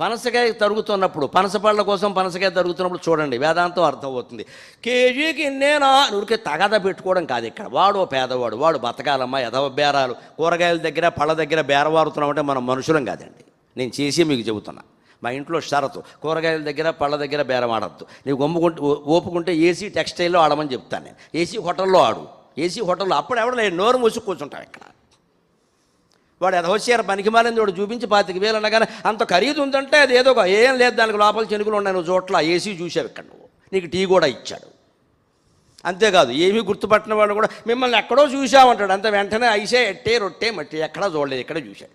పనసకాయ తరుగుతున్నప్పుడు పనసపళ్ళ కోసం పనసకాయ తరుగుతున్నప్పుడు చూడండి వేదాంతం అర్థమవుతుంది. కేజీకి నేనా నుడికి తగద పెట్టుకోవడం కాదు ఇక్కడ. వాడు పేదవాడు వాడు బతకాలమ్మ ఎదవ బేరాలు. కూరగాయల దగ్గర పళ్ళ దగ్గర బేరవారుతున్నామంటే మనం మనుషులం కాదండి. నేను చేసి మీకు చెబుతున్నా. మా ఇంట్లో షరతు కూరగాయల దగ్గర పళ్ళ దగ్గర బేరం ఆడద్దు నీవు గమ్ముకుంటే ఓపుకుంటే ఏసీ టెక్స్టైల్లో ఆడమని చెప్తాను నేను. ఏసీ హోటల్లో ఆడు. ఏసీ హోటల్లో అప్పుడు ఎవడ నేను నోరు మూసి కూర్చుంటాం ఇక్కడ. వాడు ఎదవచ్చారు పనికి మాలింది వాడు చూపించి పాతిక వేలు అనగానే అంత ఖరీదు ఉందంటే అది ఏదో ఒక ఏం లేదు దానికి లోపల చెనుకులు ఉన్నాయి నువ్వు చోట్ల ఏసీ చూసావు ఇక్కడ నువ్వు. నీకు టీ కూడా ఇచ్చాడు. అంతేకాదు ఏమీ గుర్తుపట్టిన వాడు కూడా మిమ్మల్ని ఎక్కడో చూసామంటాడు అంత వెంటనే ఐసే ఎట్టే రొట్టే మట్టి ఎక్కడా చూడలేదు ఇక్కడ చూశాడు.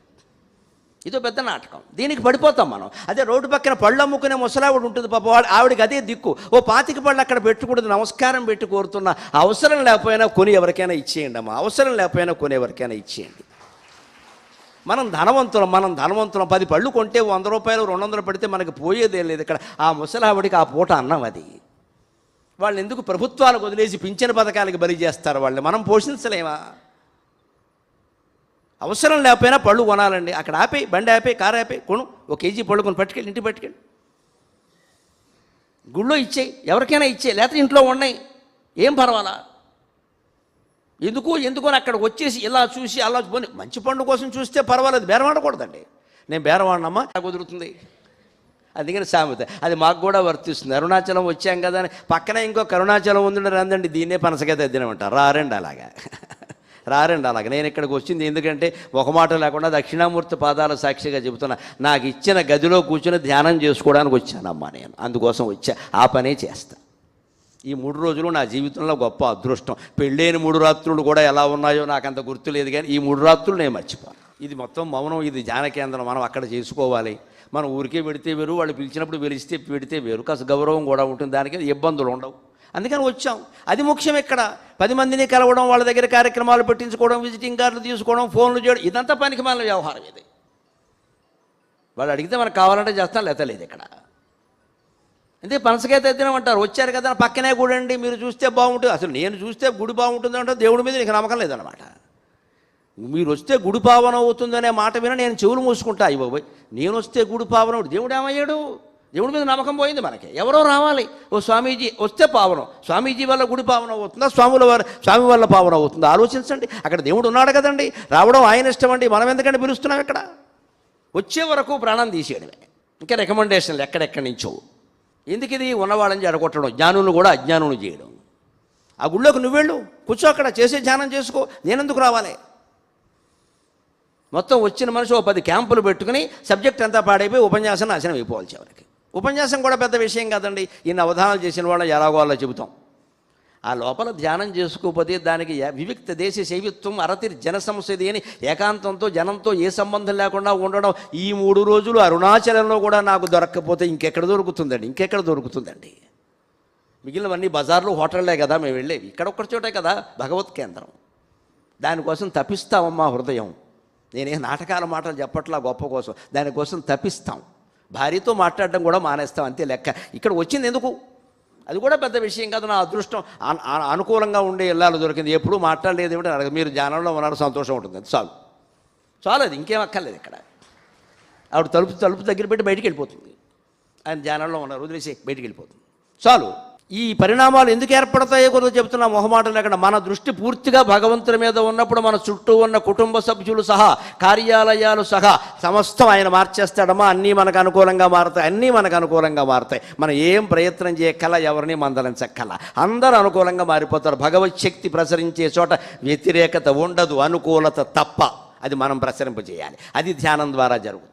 ఇదో పెద్ద నాటకం. దీనికి పడిపోతాం మనం. అదే రోడ్డు పక్కన పళ్ళు అమ్ముకునే ముసలావిడ ఉంటుంది పాప. వాడు ఆవిడకి అదే దిక్కు. ఓ పాతిక పళ్ళు అక్కడ పెట్టుకూడదు నమస్కారం పెట్టి కోరుతున్నా అవసరం లేకపోయినా కొని ఎవరికైనా ఇచ్చేయండి అమ్మా అవసరం లేకపోయినా కొని ఎవరికైనా ఇచ్చేయండి. మనం ధనవంతులం మనం ధనవంతులం. పది పళ్ళు కొంటే వంద రూపాయలు రెండు వందలు పెడితే మనకి పోయేదే లేదు. ఇక్కడ ఆ ముసలావిడికి ఆ పూట అన్నం అది. వాళ్ళు ఎందుకు ప్రభుత్వాలకు వదిలేసి పింఛను పథకాలకి బలి చేస్తారు వాళ్ళని? మనం పోషించలేమా? అవసరం లేకపోయినా పళ్ళు కొనాలండి. అక్కడ ఆపే బండి ఆపే కారు ఆపే కొను. ఒక కేజీ పళ్ళు కొని పట్టుకెళ్ళి ఇంటికి పట్టుకెళ్ళి. గుళ్ళో ఇచ్చేయి. ఎవరికైనా ఇచ్చేయి. లేకపోతే ఇంట్లో ఉన్నాయి. ఏం పర్వాలా? ఎందుకు? ఎందుకు అని అక్కడికి వచ్చేసి ఇలా చూసి అలా పోనీ మంచి పండు కోసం చూస్తే పర్వాలేదు బేరమాడకూడదండి నేను బేరమాడినమ్మా నాకు కుదురుతుంది. అందుకని సామెత అది మాకు కూడా వర్తిస్తుంది. అరుణాచలం వచ్చాం కదా అని పక్కన ఇంకో కరుణాచలం ఉంది రందండి దీన్నే పనసగా తెద్దినమంటారు. రారండి అలాగా. రారండి అలాగా. నేను ఇక్కడికి వచ్చింది ఎందుకంటే ఒక మాట లేకుండా దక్షిణామూర్తి పాదాల సాక్షిగా చెబుతున్నా నాకు ఇచ్చిన గదిలో కూర్చొని ధ్యానం చేసుకోవడానికి వచ్చానమ్మా నేను. అందుకోసం వచ్చా. ఆ పనే చేస్తా. ఈ మూడు రోజులు నా జీవితంలో గొప్ప అదృష్టం. పెళ్ళైన మూడు రాత్రులు కూడా ఎలా ఉన్నాయో నాకు అంత గుర్తులేదు కానీ ఈ మూడు రాత్రులు నేను మర్చిపోను. ఇది మొత్తం మౌనం ఇది జానకేంద్రం కేంద్రం. మనం అక్కడ చేసుకోవాలి. మనం ఊరికే పెడితే వేరు వాళ్ళు పిలిచినప్పుడు పిలిస్తే పెడితే వేరు. కాస్త గౌరవం కూడా ఉంటుంది దానికి ఇబ్బందులు ఉండవు. అందుకని వచ్చాం. అది ముఖ్యం ఇక్కడ పది మందిని కలవడం వాళ్ళ దగ్గర కార్యక్రమాలు పెట్టించుకోవడం విజిటింగ్ కార్డులు తీసుకోవడం ఫోన్లు చేయడం ఇదంతా పనికి మన వ్యవహారం ఇది. వాళ్ళు అడిగితే మనకు కావాలంటే చేస్తాం లేత లేదు ఇక్కడ. అంటే పనసకాయ తద్దినం అంటారు వచ్చారు కదా పక్కనే గుడి అండి మీరు చూస్తే బాగుంటుంది. అసలు నేను చూస్తే గుడి బాగుంటుంది అంటే దేవుడి మీద నీకు నమ్మకం లేదనమాట మీరు వస్తే గుడి పావనం అవుతుందనే మాట విన నేను చెవులు మూసుకుంటా. అయ్యి బాబోయ్ నేను వస్తే గుడి పావనం దేవుడు ఏమయ్యాడు? దేవుడి మీద నమ్మకం పోయింది మనకి. ఎవరో రావాలి. ఓ స్వామీజీ వస్తే పావనం. స్వామీజీ వల్ల గుడి పావనం అవుతుందా? స్వాముల వారి స్వామి వల్ల పావనం అవుతుందా? ఆలోచించండి. అక్కడ దేవుడు ఉన్నాడు కదండి. రావడం ఆయన ఇష్టం అండి. మనం ఎందుకంటే పిలుస్తున్నాం ఇక్కడ? వచ్చే వరకు ప్రాణం తీసేయడమే. ఇంకా రికమెండేషన్లు ఎక్కడెక్కడి నుంచో. ఎందుకు ఇది ఉన్నవాళ్ళని జడగొట్టడం జ్ఞానులు కూడా అజ్ఞానులు చేయడం. ఆ గుళ్ళోకి నువ్వెళ్ళు కూర్చో అక్కడ. చేసే ధ్యానం చేసుకో. నేనెందుకు రావాలి? మొత్తం వచ్చిన మనిషి ఓ పది క్యాంపులు పెట్టుకుని సబ్జెక్ట్ అంతా పాడైపోయి ఉపన్యాసం నాశనం అయిపోవాలి చివరికి. ఉపన్యాసం కూడా పెద్ద విషయం కాదండి. ఇన్ని అవధానాలు చేసిన వాళ్ళని ఎలాగో అలా చెబుతాం. ఆ లోపల ధ్యానం చేసుకోకపోతే దానికి వివిక్త దేశ శైవిత్వం అరతిర్ జన సంస్థది అని ఏకాంతంతో జనంతో ఏ సంబంధం లేకుండా ఉండడం ఈ మూడు రోజులు అరుణాచలంలో కూడా నాకు దొరక్కపోతే ఇంకెక్కడ దొరుకుతుందండి? ఇంకెక్కడ దొరుకుతుందండి? మిగిలినవన్నీ బజార్లు హోటళ్ళే కదా మేము వెళ్ళేవి. ఇక్కడ ఒక్కటి చోటే కదా భగవత్ కేంద్రం. దానికోసం తప్పిస్తామమ్మా హృదయం. నేనే నాటకాల మాటలు చెప్పట్లా గొప్ప కోసం. దానికోసం తప్పిస్తాం. భార్యతో మాట్లాడడం కూడా మానేస్తాం అంతే లెక్క. ఇక్కడ వచ్చింది ఎందుకు? అది కూడా పెద్ద విషయం కాదు నా అదృష్టం. అనుకూలంగా ఉండే ఇళ్ళాలు దొరికింది. ఎప్పుడూ మాట్లాడలేదు ఏమిటి అడగదు మీరు ధ్యానంలో ఉన్నారు సంతోషం ఉంటుంది. అది చాలు. చాలు అది ఇంకేం అక్కర్లేదు ఇక్కడ. ఆవిడ తలుపు తలుపు దగ్గర పెట్టి బయటికి వెళ్ళిపోతుంది. ఆయన ధ్యానంలో ఉన్నారు వదిలేసి బయటికి వెళ్ళిపోతుంది. చాలు. ఈ పరిణామాలు ఎందుకు ఏర్పడతాయో కూడా చెప్తున్నా. మొహమాటం లేకుండా మన దృష్టి పూర్తిగా భగవంతుని మీద ఉన్నప్పుడు మన చుట్టూ ఉన్న కుటుంబ సభ్యులు సహా కార్యాలయాలు సహా సమస్తం ఆయన మార్చేస్తాడమ్మా. అన్నీ మనకు అనుకూలంగా మారుతాయి అన్నీ మనకు అనుకూలంగా మారుతాయి. మనం ఏం ప్రయత్నం చేయక్కల ఎవరిని మందలించక్కల. అందరూ అనుకూలంగా మారిపోతారు. భగవత్ శక్తి ప్రసరించే చోట వ్యతిరేకత ఉండదు అనుకూలత తప్ప. అది మనం ప్రసరింపజేయాలి. అది ధ్యానం ద్వారా జరుగుతుంది.